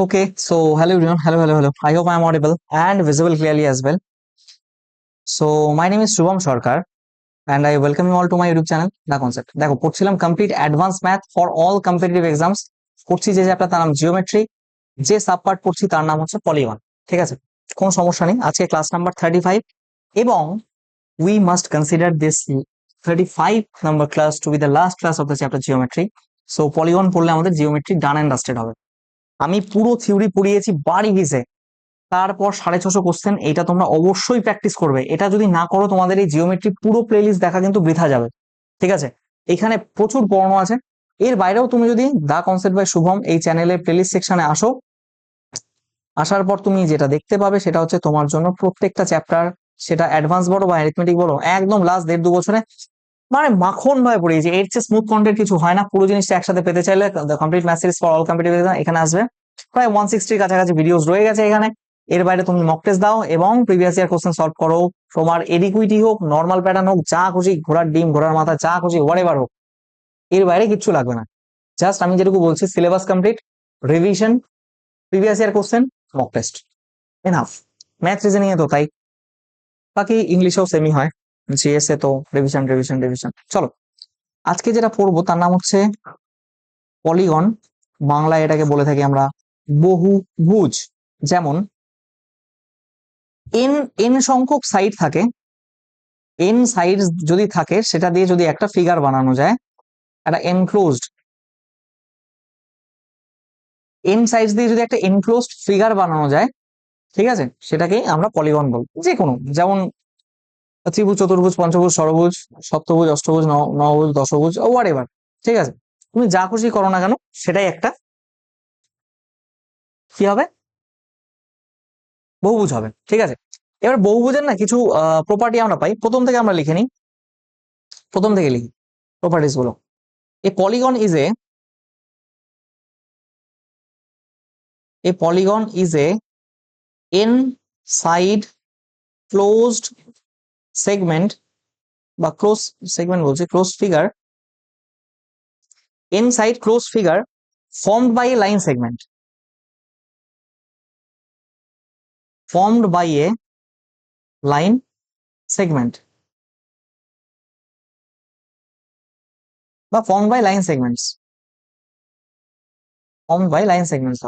Okay, so hello everyone. Hello, hello, hello. I hope I am audible and visible clearly as well. So my name is Shubham Sarkar and I welcome you all to my YouTube channel, The Concept. দেখো পড়ছিলাম complete advance math for all competitive exams পড়ছি যে chapter তার নাম geometry যে sub part পড়ছি তার নাম হচ্ছে পলিগন ঠিক আছে কোনো সমস্যা নেই আজকে ক্লাস নাম্বার থার্টি ফাইভ এবং we must consider this thirty five number class to be the last class of the chapter geometry so polygon পড়লে আমাদের জিওমেট্রি ডান অ্যান্ড ডাস্টেড হবে আমি পুরো থিওরি পড়িয়েছি বাড়ি ভিজে তারপর সাড়ে ছশো কোশ্চেন এটা তোমরা অবশ্যই প্র্যাকটিস করবে। এটা যদি না করো, তোমাদের এই জিওমেট্রি পুরো প্লেলিস্ট দেখা কিন্তু বৃথা যাবে। ঠিক আছে? এখানে প্রচুর পড়ানো আছে। এর বাইরেও তুমি যদি দা কনসেপ্ট বাই শুভম এই চ্যানেলের প্লেলিস্ট সেকশনে আসো, আসার পর তুমি যেটা দেখতে পাবে সেটা হচ্ছে তোমার জন্য প্রত্যেকটা চ্যাপ্টার সেটা অ্যাডভান্স বলো বা অ্যারিথমেটিক বলো, একদম লাস্ট দেড় দু বছরে মানে মাখন ভাবে পড়িয়েছি এর চেয়ে স্মুথ কন্টেন্ট কিছু হয় না। পুরো জিনিসটা একসাথে পেতে চাইলে complete math series for all competitive এখানে আসবে। প্রায় ওয়ান সিক্সটির কাছাকাছি ভিডিওস রয়ে গেছে এখানে। এর বাইরে তুমি মক টেস্ট দাও এবং প্রিভিয়াস ইয়ার কোশ্চেন সলভ করো। তোমার এডিকুইটি হোক নর্মাল প্যাটার্ন হোক, যা খুশি ঘোড়ার ডিম, ঘোড়ার মাথা, যা খুশি হোয়াট হোক। এর বাইরে কিচ্ছু লাগবে না। জাস্ট আমি যেটুকু বলছি syllabus complete revision previous year question mock test enough math reasoning এ তো তাই। বাকি ইংলিশেও সেমি হয়। জিএস এ তো রিভিশন রিভিশন রিভিশন চলো, আজকে যেটা পড়ব তার নাম হচ্ছে পলিগন বাংলায় এটাকে বলে থাকি আমরা বহুভুজ। যেমন এন এন সংখ্যক সাইড থাকে এন সাইড যদি থাকে, সেটা দিয়ে যদি একটা ফিগার বানানো যায়, একটা এনক্লোজড এন সাইজ দিয়ে যদি একটা এনক্লোজড ফিগার বানানো যায়, ঠিক আছে? সেটাকে আমরা পলিগন বলব যে কোনো যেমন ত্রিভুজ, চতুর্ভুজ, পঞ্চভুজ, ষড়ভুজ, সপ্তভুজ, অষ্টভুজ নবভুজ, দশভুজ ওয়ার এভার ঠিক আছে? তুমি যা খুশি করো না কেন, সেটাই একটা কি হবে? বহুভুজ হবে, ঠিক আছে? এবার বহুভুজের না কিছু প্রপার্টি আমরা পাই। প্রথম থেকে আমরা লিখে নিই। প্রথম থেকে লিখি। প্রপার্টিসগুলো a polygon is a a polygon is a n side closed segment বা ক্লোজ সেগমেন্ট বলছি closed figure n side closed figure formed by a line segment formed by a line segment বা formed by line segments formed by line segments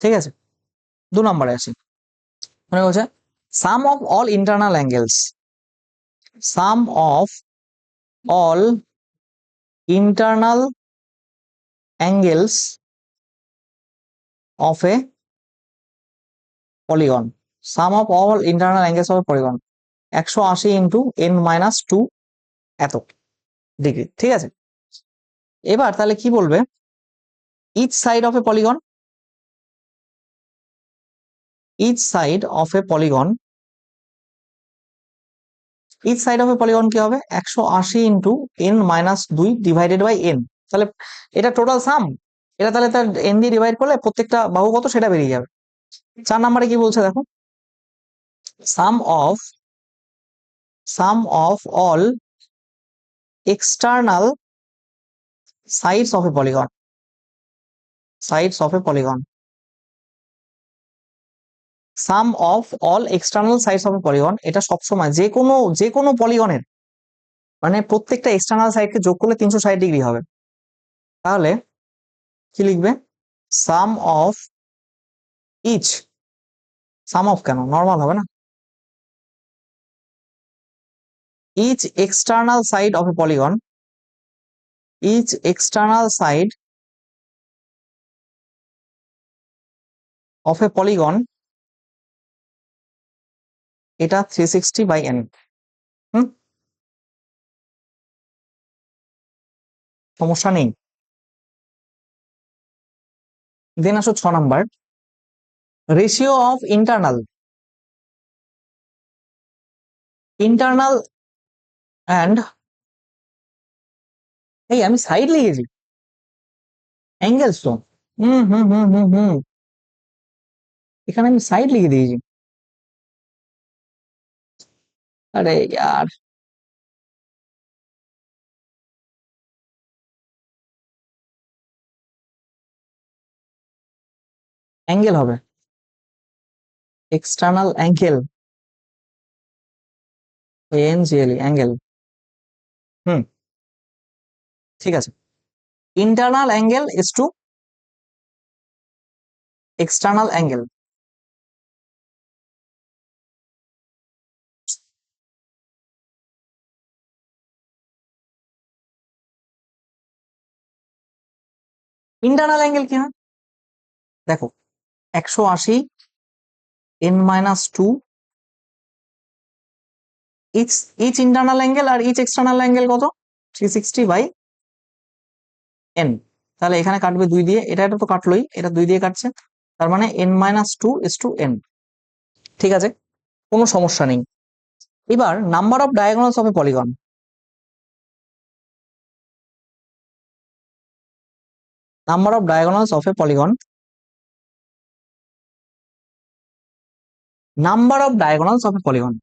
ঠিক আছে? দু নম্বরে আসি। মনে বলছে sum of all internal angles sum of all internal angles of a polygon sum of all internal angles of a polygon, একশো আশি ইন্টু এন মাইনাস টু এত ডিগ্রি ঠিক আছে? এবার তাহলে কি বলবে? Each side of a polygon each side of a polygon each side of a polygon কি হবে? একশো আশি ইন্টু এন মাইনাস দুই ডিভাইডেড বাই এন তাহলে এটা টোটাল সাম এটা তাহলে তার এন দিয়ে ডিভাইড করলে প্রত্যেকটা বাহু কত? সেটা বেরিয়ে যাবে। চার নম্বরে কি বলছে দেখো? Sum of sum of all external sides of a polygon sides of a polygon sum of all external sides of polygon এটা সবসময় যে কোনো যে কোনো পলিগনের মানে প্রত্যেকটা এক্সটার্নাল সাইডকে যোগ করলে তিনশো ষাট ডিগ্রি হবে। তাহলে কি লিখবে? Sum of each sum of কেন? নর্মাল হবে না? Each external side of a polygon each external side of a polygon এটা থ্রি সিক্সটি বাই এন সমস্যা নেই। দেন আসো ছ number. Ratio of internal internal and এই আমি সাইড লিখেছি। অ্যাঙ্গেলস তো হুম হুম হুম হুম হুম। এখানে আমি সাইড লিখে দিয়েছি। अरे यार অ্যাঙ্গেল হবে। External angle. Angle angle. হুম। ঠিক আছে। Internal angle is to external angle. Internal angle কি হয়? দেখো, একশো আশি n minus two each each internal angle আর ইচ এক্সটার্নাল অ্যাঙ্গেল কত? থ্রি সিক্সটি বাই এন তাহলে এখানে কাটবে দুই দিয়ে, এটা এটা তো কাটলোই, এটা দুই দিয়ে কাটছে, তার মানে n minus two is to n ঠিক আছে? কোনো সমস্যা নেই। এবার number of diagonals of a polygon number of diagonals of a polygon number of diagonals of a polygon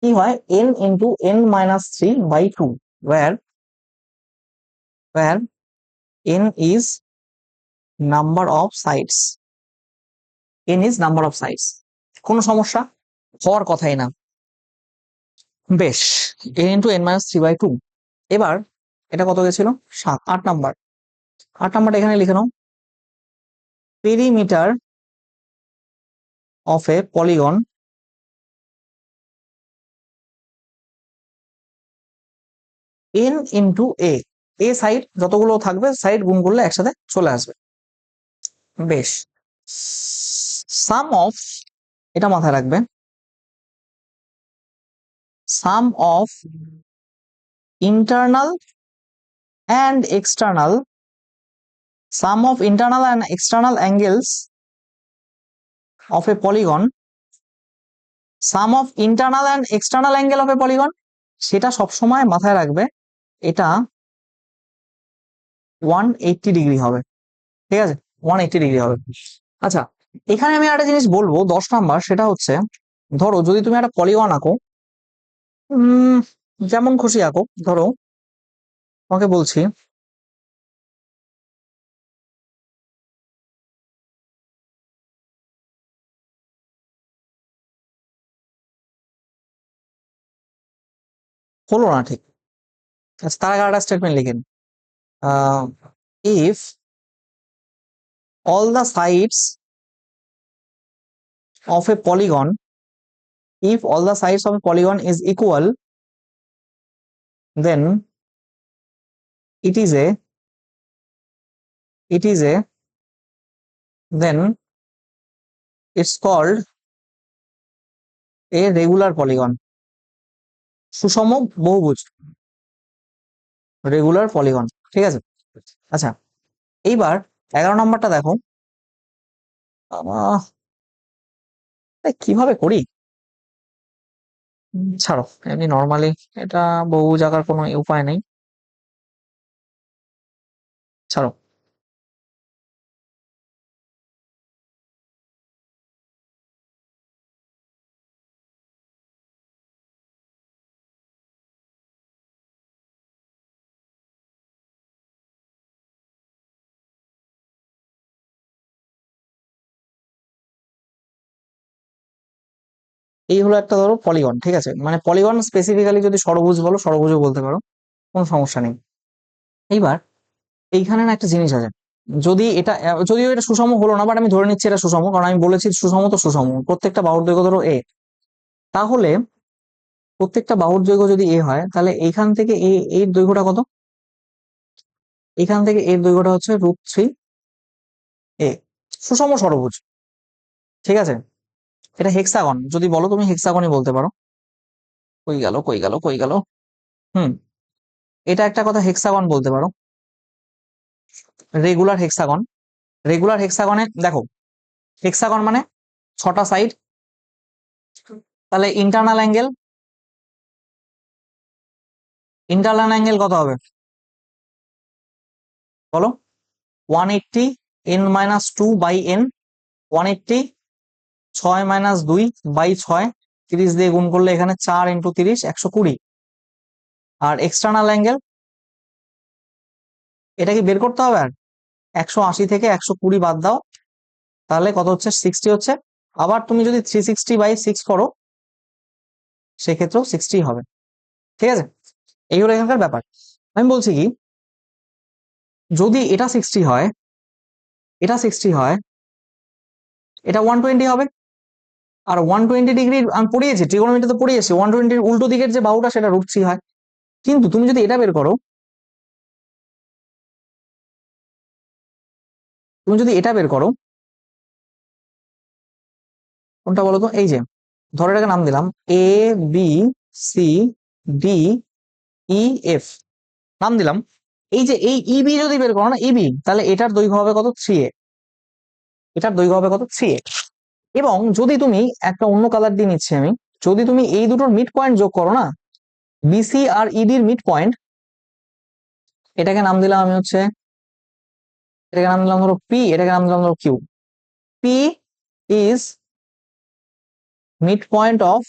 কি হয়? N into n minus three by two where where n is number of sides. N is number of sides. কোনো সমস্যা? হওয়ার কথাই না। বেশ, n into n minus three by two এবার, এটা কত গেছিল? সাত, আট নাম্বার আট নাম্বারটা এখানে লিখে নাও। Perimeter of a polygon n into a a side যতগুলো থাকবে সাইড গুণ করলে একসাথে চলে আসবে। বেশ। সাম অফ এটা মাথায় রাখবে। Sum of internal and external sum of internal and external angles of a polygon sum of internal and external angle of a polygon সেটা সবসময় মাথায় রাখবে, এটা ওয়ান এইটটি ডিগ্রি হবে, ঠিক আছে? ওয়ান এইটটি ডিগ্রি হবে। আচ্ছা এখানে আমি একটা জিনিস বলব, দশ নাম্বার, সেটা হচ্ছে, ধরো যদি তুমি একটা পলিগন আঁকো যেমন খুশি আঁকো, ধরো, তোমাকে বলছি হলো না ঠিক। আচ্ছা তার আগে একটা স্টেটমেন্ট লিখেন। If all the sides of a polygon if all the sides of a polygon is equal then it is a it is a then it's called a regular polygon সুষম বহুভুজ। রেগুলার পলিগন ঠিক আছে? আচ্ছা এইবার এগারো নম্বরটা দেখো। কীভাবে করি? ছাড়ো, এমনি নর্মালি এটা বহু জায়গার কোনো উপায় নেই। ছাড়ো এই হলো একটা ধরো পলিগন ঠিক আছে? মানে পলিগন স্পেসিফিক্যালি যদি ষড়ভুজ বলো ষড়ভুজও বলতে পারো, কোনো সমস্যা নেই। এইবার এইখানে না একটা জিনিস আছে। যদি এটা, যদিও এটা সুষম হলো না বাট আমি ধরে নিচ্ছি এটা সুষম, কারণ আমি বলেছি সুষম তো সুষম, প্রত্যেকটা বাহুর দৈর্ঘ্য ধরো এ তাহলে প্রত্যেকটা বাহুর দৈর্ঘ্য যদি এ হয়, তাহলে এইখান থেকে এ এর দৈর্ঘ্যটা কত? এখান থেকে এর দৈর্ঘ্যটা হচ্ছে রুট থ্রি এ সুষম ষড়ভুজ ঠিক আছে? এটা হেক্সাগন যদি বলো তুমি হেক্সাগনই বলতে পারো। কই গেল কই গেল কই গেল? হুম, এটা একটা কথা হেক্সাগন বলতে পারো। রেগুলার হেক্সাগন রেগুলার হেক্সাগনে দেখো হেক্সাগন মানে ছটা সাইড তাহলে ইন্টারনাল অ্যাঙ্গেল ইন্টারনাল অ্যাঙ্গেল কত হবে? বলো one eighty n minus two by n one eighty ছয় মাইনাস দুই বাই ছয়, তিরিশ দিয়ে গুণ করলে এখানে চার ইন্টু তিরিশ, একশো কুড়ি। আর এক্সটার্নাল অ্যাঙ্গেল এটা কি বের করতে হবে আর? একশো আশি থেকে একশো কুড়ি বাদ দাও, তাহলে কত হচ্ছে? সিক্সটি হচ্ছে। আবার তুমি যদি থ্রি সিক্সটি বাই সিক্স করো, সেক্ষেত্রেও সিক্সটি হবে। ঠিক আছে? এই হলো এখানকার ব্যাপার। আমি বলছি কি, যদি এটা সিক্সটি হয়, এটা সিক্সটি হয়, এটা ওয়ান টোয়েন্টি হবে। আর ওয়ান টোয়েন্টি ডিগ্রি আমি পড়িয়েছি ট্রিগোনোমেট্রি তো পড়িয়েছি ওয়ান টোয়েন্টির উল্টো দিকের যে বাহুটা সেটা রুট থ্রি হয়। কিন্তু তুমি যদি এটা বের করো, তুমি যদি এটা বের করো, কোনটা বলো তো এই যে, ধরো এটাকে নাম দিলাম A B C D E F নাম দিলাম, এই যে, এই ইবি যদি বের করো না ইবি তাহলে এটার দৈর্ঘ্য হবে কত? থ্রি এ এটার দৈর্ঘ্য হবে কত? থ্রি এ এবং যদি তুমি একটা অন্য কালার দিয়ে নিচ্ছি আমি, যদি তুমি এই দুটোর মিড পয়েন্ট যোগ করো না বিসি আর ইডির মিড পয়েন্ট এটাকে নাম দিলাম আমি হচ্ছে, এটাকে নাম দিলাম ধরো পি এটাকে নাম দিলাম ধরো Q P is midpoint of,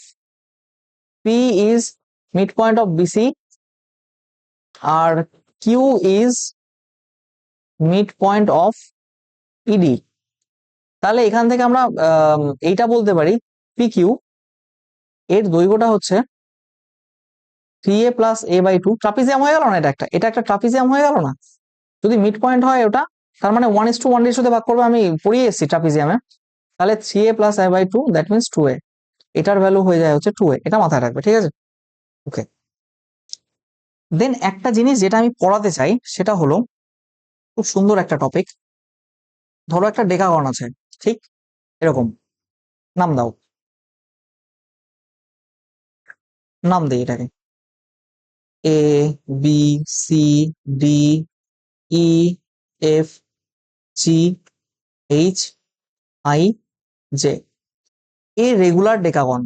P is midpoint of BC R Q is midpoint of ED তাহলে এখান থেকে আমরা এইটা বলতে পারি পি কিউ এর দৈর্ঘ্যটা হচ্ছে three a plus a by two trapezium হয়ে গেল না এটা একটা? এটা একটা ট্রাপিজিয়াম হয়ে গেল না? যদি মিড পয়েন্ট হয় ওটা, তার মানে ওয়ান ইস টু ওয়ান রেশিওতে ভাগ করবে, আমি পড়িয়ে এসেছি ট্রাপিজিয়ামে তাহলে three a plus a by two that means two a এটার ভ্যালু হয়ে যায় হচ্ছে টু এ এটা মাথায় রাখবে, ঠিক আছে? ওকে দেন একটা জিনিস যেটা আমি পড়াতে চাই, সেটা হলো, খুব সুন্দর একটা টপিক ধরো একটা ডেকাগন আছে। ঠিক এরকম। নাম দাও। নাম দেই এটাকে। A B C D E F G H I J a regular decagon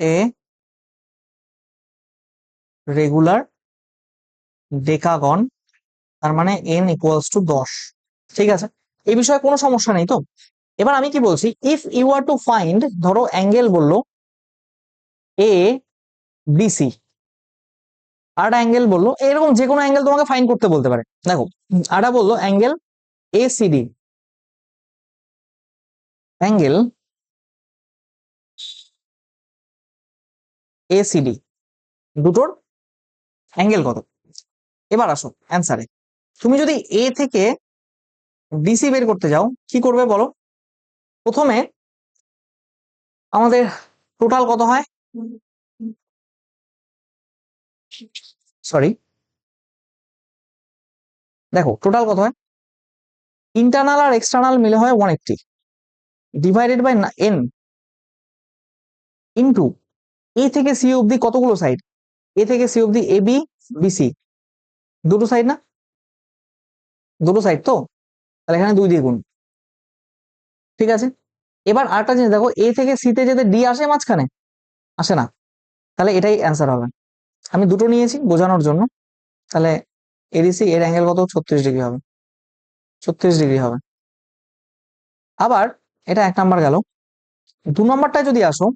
a regular decagon তার মানে এন ইকুয়ালস টু দশ। ঠিক আছে? এই বিষয়ে কোনো সমস্যা নেই তো? এবার আমি কি বলছি? If you are to find ধরো অ্যাঙ্গেল বলল এ বিসি আর অ্যাঙ্গেল বলল, এরকম যে কোনো অ্যাঙ্গেল তোমাকে ফাইন্ড করতে বলতে পারে। দেখো, আটা বলল angle A ACD angle A ACD দুটোর অ্যাঙ্গেল কত? এবার আসো অ্যান্সারে তুমি যদি এ থেকে ডিসি বের করতে যাও, কি করবে বলো? প্রথমে আমাদের টোটাল কত হয়? সরি দেখো টোটাল কত হয়? ইন্টারনাল আর এক্সটার্নাল মিলে হয় one eighty divided by n into A থেকে সি অব্দি কতগুলো সাইড এ থেকে সি অব্দি এ বি বিসি দুটো সাইড না? দুটো সাইড তো? তাহলে এখানে দুই দিয়ে গুণ ঠিক আছে? এবার আরেকটা জিনিস দেখো এ থেকে সিতে যেতে ডি আসে মাঝখানে, আসে না, তাহলে এটাই অ্যান্সার হবে। আমি দুটো নিয়েছি বোঝানোর জন্য। তাহলে এডিসি এর অ্যাঙ্গেল কত? ছত্রিশ ডিগ্রি হবে। ছত্রিশ ডিগ্রি হবে। আবার এটা এক নাম্বার গেল। দু নম্বরটায় যদি আসো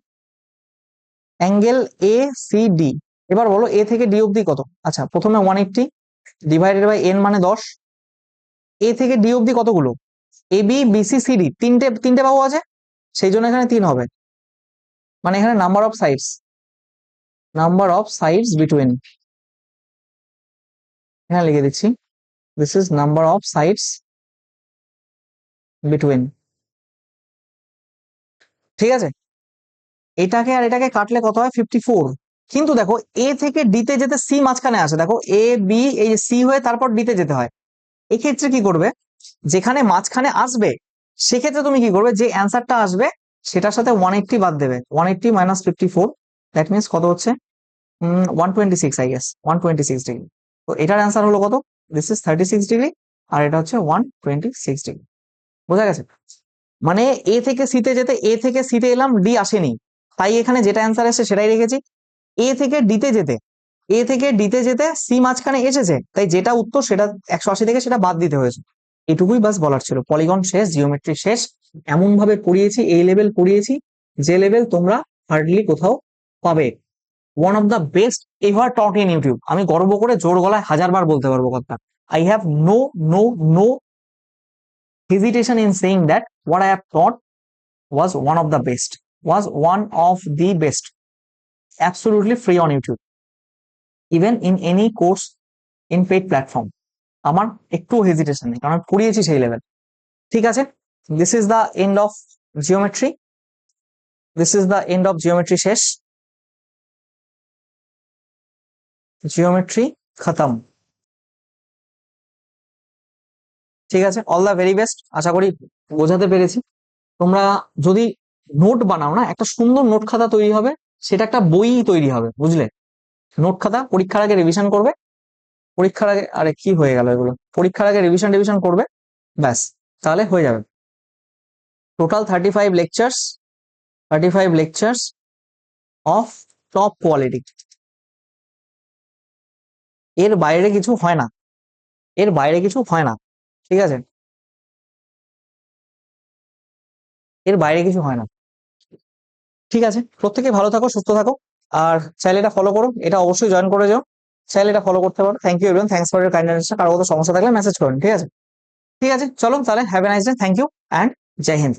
অ্যাঙ্গেল এ সি ডি এবার বলো এ থেকে ডি অব্দি কত? আচ্ছা প্রথমে one eighty divided by n মানে দশ এ থেকে ডি অব্দি কতগুলো? এ বি বিসি সিডি তিনটে তিনটে বাহু আছে, সেই জন্য এখানে তিন হবে। মানে এখানে number of sides number of sides between এখানে লিখে দিচ্ছি this is number of sides between ঠিক আছে? এটাকে আর এটাকে কাটলে কত হয়? ফিফটি ফোর কিন্তু দেখো এ থেকে ডিতে যেতে সি মাঝখানে আসে। দেখো এ বি এই সি হয়ে তারপর ডিতে যেতে হয়। এক্ষেত্রে কি করবে? যেখানে মাঝখানে আসবে, সেক্ষেত্রে তুমি কি করবে? যে অ্যান্সারটা আসবে, সেটার সাথে ওয়ান এইটটি বাদ দেবে। One eighty minus fifty four that means কত হচ্ছে? One twenty six I guess one twenty six degree তো এটার অ্যান্সার হলো কত? This is thirty six degree আর এটা হচ্ছে ওয়ান টোয়েন্টি সিক্স ডিগ্রি বোঝা গেছে? মানে এ থেকে সিতে যেতে এ থেকে সিতে এলাম ডি আসেনি। তাই এখানে যেটা অ্যান্সার আসছে সেটাই রেখেছি। এ থেকে ডিতে যেতে এ থেকে ডিতে যেতে সি মাঝখানে এসেছে। তাই যেটা উত্তর সেটা একশো আশি থেকে সেটা বাদ দিতে হয়েছে। এটুকুই বাস বলার ছিল। পলিগন শেষ জিওমেট্রি শেষ। এমন ভাবে পড়িয়েছি এই লেভেল পড়িয়েছি যে লেভেল তোমরা হার্ডলি কোথাও পাবে। One of the best ever taught in YouTube আমি গর্ব করে জোর গলায় হাজারবার বলতে পারব কথা I have no no, no hesitation in saying that what I have taught was one of the best, was one of the best. Absolutely free on YouTube. Even in any course in paid platform আমার একটু hesitation নেই, কারণ আমি পড়িয়েছি সেই level ঠিক আছে? This is the end of geometry this is the end of geometry শেষ. Geometry খতম ঠিক আছে? অল দ্য ভেরি বেস্ট আশা করি বোঝাতে পেরেছি। তোমরা যদি নোট বানাও না, একটা সুন্দর নোট খাতা তৈরি হবে, সেটা একটা বই তৈরি হবে, বুঝলে? নোট খাতা, পরীক্ষার আগে রিভিশন করবে। পরীক্ষার আগে, আরে কি হয়ে গেল এগুলো? পরীক্ষার আগে রিভিশন রিভিশন করবে, ব্যাস, তাহলে হয়ে যাবে। Total thirty five lectures thirty five lectures of top quality এর বাইরে কিছু হয় না। এর বাইরে কিছু হয় না, ঠিক আছে? এর বাইরে কিছু হয় না। ঠিক আছে? প্রত্যেকে ভালো থাকো, সুস্থ থাকো। আর চাইলে এটা ফলো করো, এটা অবশ্যই জয়েন করে যাও। চাইলে এটা ফলো করতে পারো। Thank you everyone thanks for your kind কারও কোনো সমস্যা থাকলে মেসেজ করুন, ঠিক আছে? ঠিক আছে চলো তাহলে have a nice day thank you and Jai Hind.